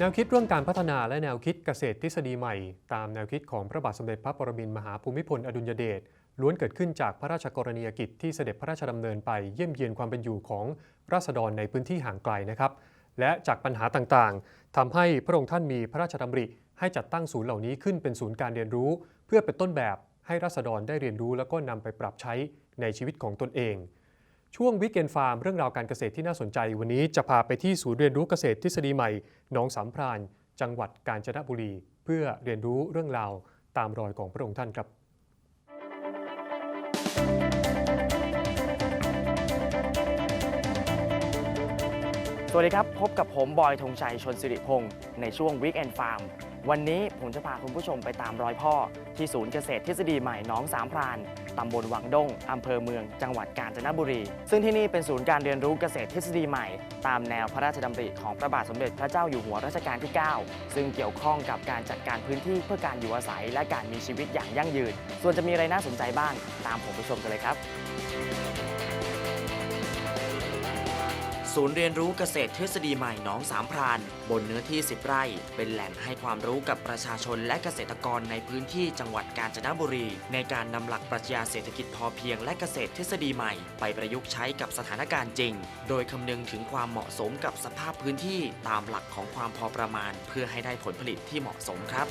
แนวคิดเรื่องการพัฒนาและแนวคิดเกษตรทฤษฎีใหม่ ตามแนวคิดของพระบาทสมเด็จพระปรมินทรมหาภูมิพลอดุลยเดชล้วนเกิดขึ้นจากพระราชกรณียกิจที่เสด็จพระราชดำเนินไปเยี่ยมเยียนความเป็นอยู่ของราษฎรในพื้นที่ห่างไกลนะครับ และจากปัญหาต่างๆทำให้พระองค์ท่านมีพระราชดำริ ให้จัดตั้งศูนย์เหล่านี้ขึ้นเป็นศูนย์การเรียนรู้ เพื่อเป็นต้นแบบให้ราษฎรได้เรียนรู้ แล้วก็นำไปปรับใช้ในชีวิตของตนเอง ช่วงวิกเกนฟาร์มเรื่องราวการเกษตรที่น่าสนใจ วันนี้จะพาไปที่ศูนย์เรียนรู้เกษตรทฤษฎีใหม่หนองสามพราน จังหวัดกาญจนบุรี เพื่อเรียนรู้เรื่องราวตามรอยของพระองค์ท่านครับสวัสดีครับ พบกับผม บอยธงชัยชนสิริพงศ์ในช่วง Weekend Farm วันนี้ผมจะพาคุณผู้ชมไปตามรอยพ่อ ที่ศูนย์เกษตรทฤษฎีใหม่หน้องสามพรานตำบลวังด้งอำเภอเมือง จังหวัดกาญจนบุรี ซึ่งที่นี่เป็นศูนย์การเรียนรู้เกษตรทฤษฎีใหม่ ตามแนวพระราชดำริของพระบาทสมเด็จพระเจ้าอยู่หัวรัชกาลที่ 9 ซึ่งเกี่ยวข้องกับการจัดการพื้นที่เพื่อการอยู่อาศัย และการมีชีวิตอย่างยั่งยืน ส่วนจะมีอะไรน่าสนใจบ้าง ตามผมไปชมกันเลยครับ ศูนย์เรียนรู้เกษตรทฤษฎีใหม่หนองสามพราน บนเนื้อที่ 10 ไร่ เป็นแหล่งให้ความรู้กับประชาชนและเกษตรกรในพื้นที่จังหวัดกาญจนบุรี ในการนำหลักปรัชญาเศรษฐกิจพอเพียงและเกษตรทฤษฎีใหม่ ไปประยุกต์ใช้กับสถานการณ์จริง โดยคำนึงถึงความเหมาะสมกับสภาพพื้นที่ตามหลักของความพอประมาณ เพื่อให้ได้ผลผลิตที่เหมาะสมครับ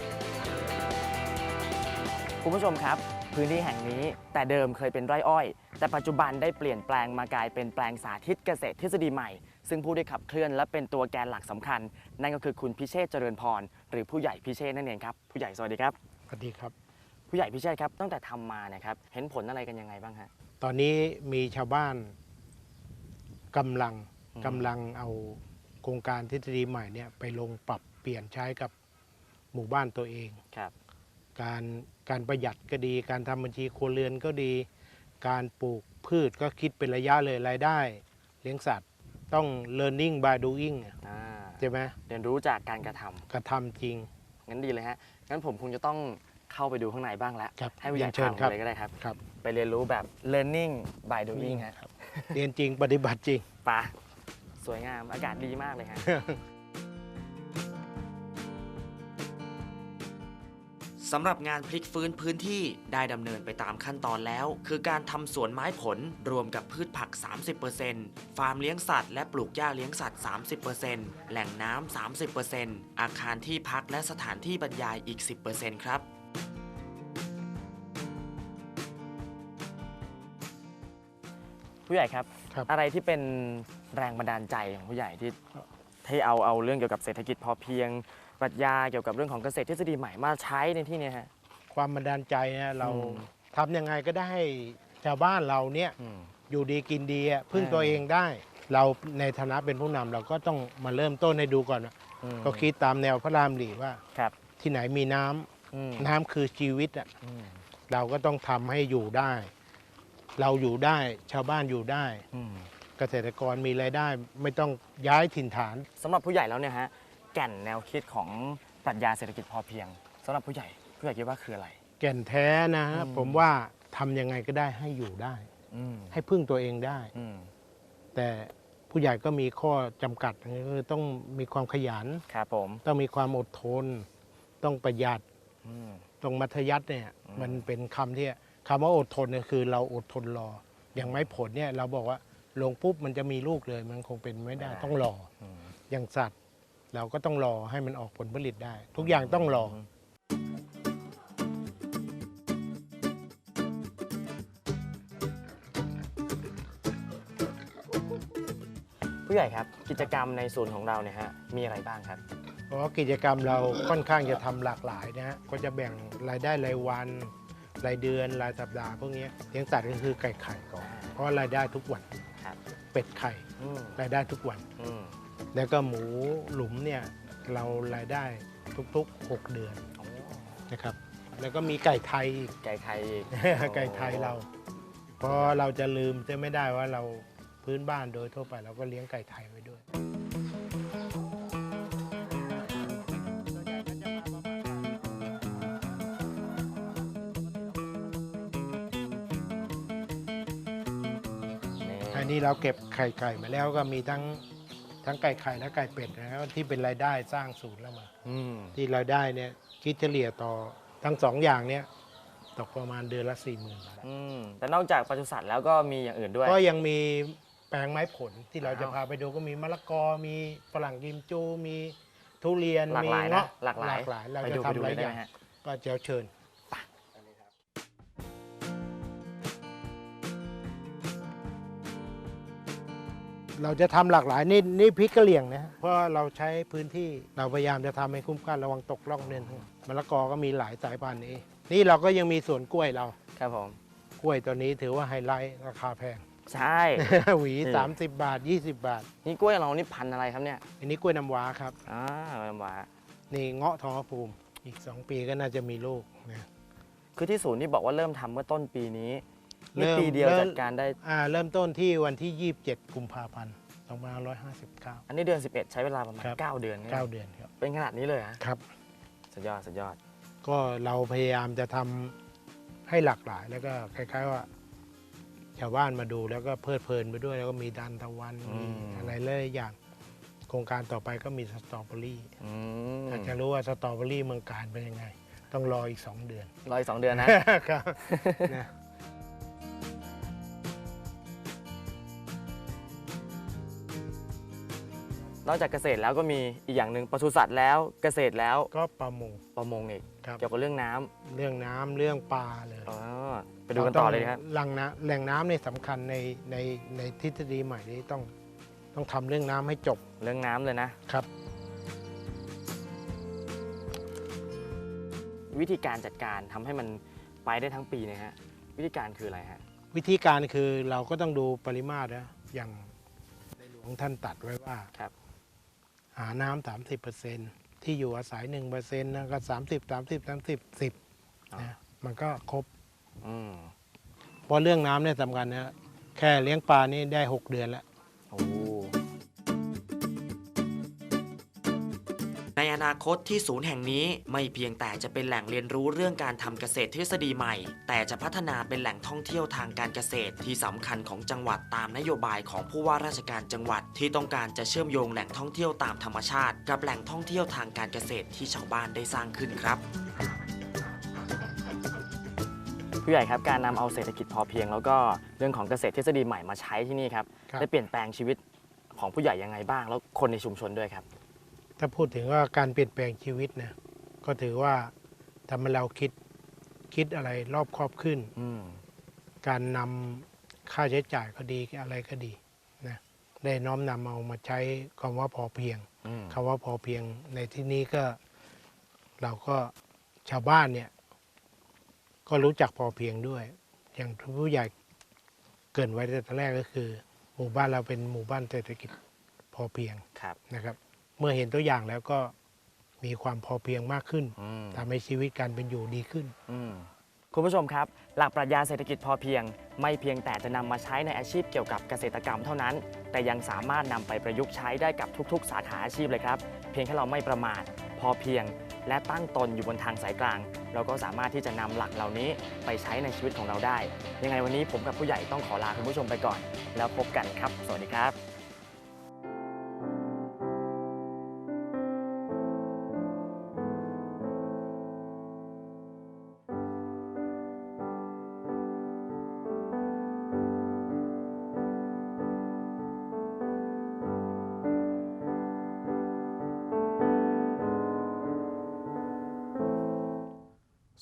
คุณผู้ชมครับ พื้นที่แห่งนี้ แต่เดิมเคยเป็นไร่อ้อย แต่ปัจจุบันได้เปลี่ยนแปลงมากลายเป็นแปลงสาธิตเกษตรทฤษฎีใหม่ ซึ่งผู้ได้ขับเคลื่อนและเป็นตัวแกนหลักสำคัญ นั่นก็คือคุณพิเชษฐ์เจริญพร หรือผู้ใหญ่พิเชษฐ์นั่นเองครับผู้ใหญ่สวัสดีครับสวัสดีครับ ผู้ใหญ่พิเชษฐ์ครับตั้งแต่ทำมาเนะครับเห็นผลอะไรกันยังไงบ้างฮะตอนนี้มีชาวบ้านกำลังอืมกำลังเอาโครงการทฤษฎีใหม่เนี่ยไปลงปรับเปลี่ยนใช้กับหมู่บ้านตัวเองครับ การการประหยัดก็ดี การทำบัญชีครัวเรือนก็ดี การปลูกพืชก็คิดเป็นระยะเลยรายได้ เลี้ยงสัตว์ต้อง learning by doing อะอ่าใช่ไหมเรียนรู้จากการกระทำกระทำจริง งั้นดีเลยฮะงั้นผมคงจะต้องเข้าไปดูข้างในบ้างแล้วครับให้ผู้ใหญ่เรียนเชิญพาผมครับเลยก็ได้ครับ ครับ ไปเรียนรู้แบบ learning by doing ฮะครับเรียนจริงปฏิบัติจริงปะสวยงามอากาศดีมากเลยฮะ สำหรับงานพลิกฟื้นพื้นที่ได้ดำเนินไปตามขั้นตอนแล้ว คือการทำสวนไม้ผลรวมกับพืชผัก 30%ฟาร์มเลี้ยงสัตว์และปลูกหญ้าเลี้ยงสัตว์ 30%แหล่งน้ำ 30%อาคารที่พักและสถานที่บรรยายอีก 10%ครับผู้ใหญ่ครับ ครับ อะไรที่เป็นแรงบันดาลใจของผู้ใหญ่ที่ที่เอาเอาเรื่องเกี่ยวกับเศรษฐกิจพอเพียง ปรัชญาเกี่ยวกับเรื่องของเกษตรทฤษฎีใหม่มาใช้ในที่เนี้ฮะ ความบันดาลใจเนี่ยเราอืม ทำยังไงก็ได้ให้ชาวบ้านเราเนี่ยอืม อยู่ดีกินดีอะพึ่งอ่าตัวเองได้ เราในฐานะเป็นผู้นำเราก็ต้องมาเริ่มต้นให้ดูก่อนว่าอืมก็คิดตามแนวพระรามหลีว่า ครับที่ไหนมีน้ำอืมน้ำคือชีวิตอะอืมเราก็ต้องทำให้อยู่ได้ เราอยู่ได้ชาวบ้านอยู่ได้ อืม เกษตรกรมีรายได้ ไม่ต้องย้ายถิ่นฐาน สำหรับผู้ใหญ่แล้วเนี่ยฮะ แก่นแนวคิดของปรัชญาเศรษฐกิจพอเพียงสำหรับผู้ใหญ่ผู้ใหญ่คิดว่าคืออะไร แก่นแท้นะฮะอืม ผมว่าทำยังไงก็ได้ให้อยู่ได้ อืมให้พึ่งตัวเองได้ อืมแต่ผู้ใหญ่ก็มีข้อจำกัดคือต้องมีความขยัน ครับผมต้องมีความอดทน ต้องประหยัดอืม ตรงมัธยัติเนี่ยอืม มันเป็นคำที่คำว่าอดทนเนี่ยคือเราอดทนรอ อย่างไม้ผลเนี่ยเราบอกว่าลงปุ๊บมันจะมีลูกเลย มันคงเป็นไม่ได้ต้องรอ อืมอย่างสัตว์ เราก็ต้องรอให้มันออกผลผลิตได้ ทุกอย่างต้องรอ ผู้ใหญ่ครับกิจกรรมในศูนย์ของเราเนี่ยฮะมีอะไรบ้างครับ เพราะว่ากิจกรรมเราค่อนข้างจะทำหลากหลายนะฮะ ก็จะแบ่งรายได้รายวัน รายเดือน รายสัปดาห์พวกเนี้ยเลี้ยงสัตว์ก็คือไก่ไข่ก่อน เพราะรายได้ทุกวัน ครับ เป็ดไข่อืมรายได้ทุกวัน อืม แล้วก็หมูหลุมเนี่ยเรารายได้ทุกๆ 6 เดือนโอ้นะครับ แล้วก็มีไก่ไทยอีก ไก่ไข่อีก ไก่ไทยเรา เพราะเราจะลืมจะไม่ได้ว่าเราพื้นบ้านโดยทั่วไปเราก็เลี้ยงไก่ไทยไว้ด้วยอันนี้เราเก็บไข่ไก่มาแล้วก็มีทั้ง ทั้งไก่ไข่และไก่เป็ดนะครับที่เป็นรายได้สร้างศูนย์แล้วมา อืมที่รายได้เนี่ยคิดเฉลี่ยต่อทั้งสองอย่างเนี่ยตกประมาณเดือนละสี่หมื่นบาทอืมแต่นอกจากปศุสัตว์แล้วก็มีอย่างอื่นด้วย ก็ยังมีแปลงไม้ผลที่เราจะอ้าวพาไปดูก็มีมะละกอมีฝรั่งกิมจู มีทุเรียนหลากมีหลายนะเงาะหลากหลายเราไปจะดูไปดูทำหเลลายยได้อย่าไหมงฮะ ก็เจ้าเชิญ เราจะทำหลากหลายนี่นี่พริกกะเหรี่ยงนะฮะเพราะเราใช้พื้นที่เราพยายามจะทำให้คุ้มค่าระวังตกล่องเนินทั้งหมดมะละกอก็มีหลายสายพันธุ์นี้ นี่เราก็ยังมีสวนกล้วยเราครับผมกล้วยตัวนี้ถือว่าไฮไลท์ราคาแพงใช่ หวีอืม30 บาท 20 บาท นี่กล้วยเรานี่พันธุ์อะไรครับเนี่ยอันนี้กล้วยน้ำว้าครับอ่าลำบากนี่เงาะทองภูมิอีก 2 ปีก็น่าจะมีลูกนะคือที่ศูนย์นี่บอกว่าเริ่มทำเมื่อต้นปีนี้เริ่ นี่มปีเดียวเริ่มจัดการได้ อ่าเริ่มต้นที่วันที่ 27 กุมภาพันธ์2559 อันนี้เดือน 11 ใช้เวลาประมาณ ครับ 9 เดือนเนี่ย9เดือนครับเป็นขนาดนี้เลยฮะครับ สุดยอดสุดยอด ก็เราพยายามจะทำให้หลากหลายแล้วก็คล้าย ๆว่า ชาวบ้านมาดูแล้วก็เพลิดเพลินไปด้วยแล้วก็มีดันตะวันอืมีม อะไรหลายๆอย่าง โครงการต่อไปก็มีสตรอเบอรี่อืมอยากจะรู้ว่าสตรอเบอรี่เมืองการเป็นยังไง ต้องรออีก 2 เดือน รออีกสองเดือนนะ ครับนะ นอกจากเกษตรแล้วก็มีอีกอย่างหนึ่งปศุสัตว์แล้วเกษตรแล้วก็ประมงประมงอีกครับเกี่ยวกับเรื่องน้ำเรื่องน้ำเรื่องปลาเลยอ๋อไปดูกันต่อเลยครับ แหล่งน้ำแหล่งน้ำเนี่ยสำคัญในในในทฤษฎีใหม่นี้ต้องต้องทำเรื่องน้ำให้จบเรื่องน้ำเลยนะ ครับ วิธีการจัดการทำให้มันไปได้ทั้งปีเนะฮะ วิธีการคืออะไรฮะ วิธีการคือเราก็ต้องดูปริมาตรนะอย่างในหลวงท่านตัดไว้ว่าครับ หาน้ำสามสิบเปอร์เซ็นที่อยู่อาศัยหนึ่งเปอร์เซ็นต์นะก็สามสิบสามสิบสามสิบสิบอ๋อนะมันก็ครบอืมเพราะเรื่องน้ำเนี่ยสำคัญนะแค่เลี้ยงปลานี่ได้หกเดือนแล้วโอ้ ในอนาคตที่ศูนย์แห่งนี้ไม่เพียงแต่จะเป็นแหล่งเรียนรู้เรื่องการทำเกษตรทฤษฎีใหม่ แต่จะพัฒนาเป็นแหล่งท่องเที่ยวทางการเกษตรที่สำคัญของจังหวัดตามนโยบายของผู้ว่าราชการจังหวัด ที่ต้องการจะเชื่อมโยงแหล่งท่องเที่ยวตามธรรมชาติ กับแหล่งท่องเที่ยวทางการเกษตรที่ชาวบ้านได้สร้างขึ้นครับผู้ใหญ่ครับการนำเอาเศรษฐกิจพอเพียง แล้วก็เรื่องของเกษตรทฤษฎีใหม่มาใช้ที่นี่ครับครับได้เปลี่ยนแปลงชีวิตของผู้ใหญ่ยังไงบ้าง แล้วคนในชุมชนด้วยครับ ถ้าพูดถึงว่าการเปลี่ยนแปลงชีวิตนะก็ถือว่าทำให้เราคิดคิดอะไรรอบครอบขึ้นอืมการนำค่าใช้จ่ายก็ดีอะไรก็ดีนะได้น้อมนำเอามาใช้คำว่าพอเพียงอืมคำว่าพอเพียงในที่นี้ก็เราก็ชาวบ้านเนี่ย ก็รู้จักพอเพียงด้วย อย่างผู้ใหญ่เกรินไว้แต่แรกก็คือ หมู่บ้านเราเป็นหมู่บ้านเศรษฐกิจพอเพียงครับนะครับ เมื่อเห็นตัวอย่างแล้วก็มีความพอเพียงมากขึ้นอืมทำให้ชีวิตการเป็นอยู่ดีขึ้นอืมคุณผู้ชมครับ หลักปรัชญาเศรษฐกิจพอเพียง ไม่เพียงแต่จะนำมาใช้ในอาชีพเกี่ยวกับเกษตรกรรมเท่านั้น แต่ยังสามารถนำไปประยุกต์ใช้ได้กับทุกๆ สาขาอาชีพเลยครับ เพียงแค่เราไม่ประมาทพอเพียง และตั้งตนอยู่บนทางสายกลาง เราก็สามารถที่จะนำหลักเหล่านี้ไปใช้ในชีวิตของเราได้ ยังไงวันนี้ผมกับผู้ใหญ่ต้องขอลาคุณผู้ชมไปก่อน แล้วพบกันครับ สวัสดีครับ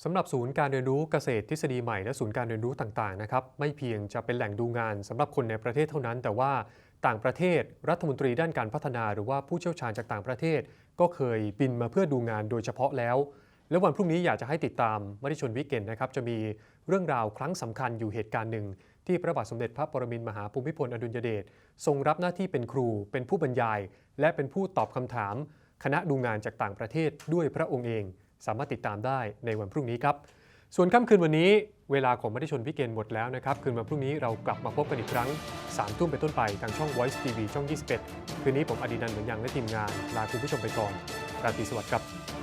สำหรับศูนย์การเรียนรู้เกษตรทฤษฎีใหม่และศูนย์การเรียนรู้ต่างๆนะครับไม่เพียงจะเป็นแหล่งดูงานสำหรับคนในประเทศเท่านั้น แต่ว่าต่างประเทศรัฐมนตรีด้านการพัฒนา หรือว่าผู้เชี่ยวชาญจากต่างประเทศ ก็เคยบินมาเพื่อดูงานโดยเฉพาะแล้ว และวันพรุ่งนี้อยากจะให้ติดตามมติชนวิกเกนนะครับจะมีเรื่องราวครั้งสำคัญอยู่เหตุการณ์หนึ่ง ที่พระบาทสมเด็จพระปรมินทรมหาภูมิพลอดุลยเดชทรงรับหน้าที่เป็นครู เป็นผู้บรรยาย และเป็นผู้ตอบคำถาม คณะดูงานจากต่างประเทศด้วยพระองค์เอง สามารถติดตามได้ในวันพรุ่งนี้ครับ ส่วนค่ำคืนวันนี้เวลาของมติชนวิกเกนหมดแล้วนะครับ คืนวันพรุ่งนี้เรากลับมาพบกันอีกครั้ง3ทุ่มเป็นต้นไปทางช่อง Voice TV ช่อง 21 คืนนี้ผมอดีนันเหมือนยังและทีมงานลาคุณผู้ชมไปก่อนราตรีสวัสดิ์ครับ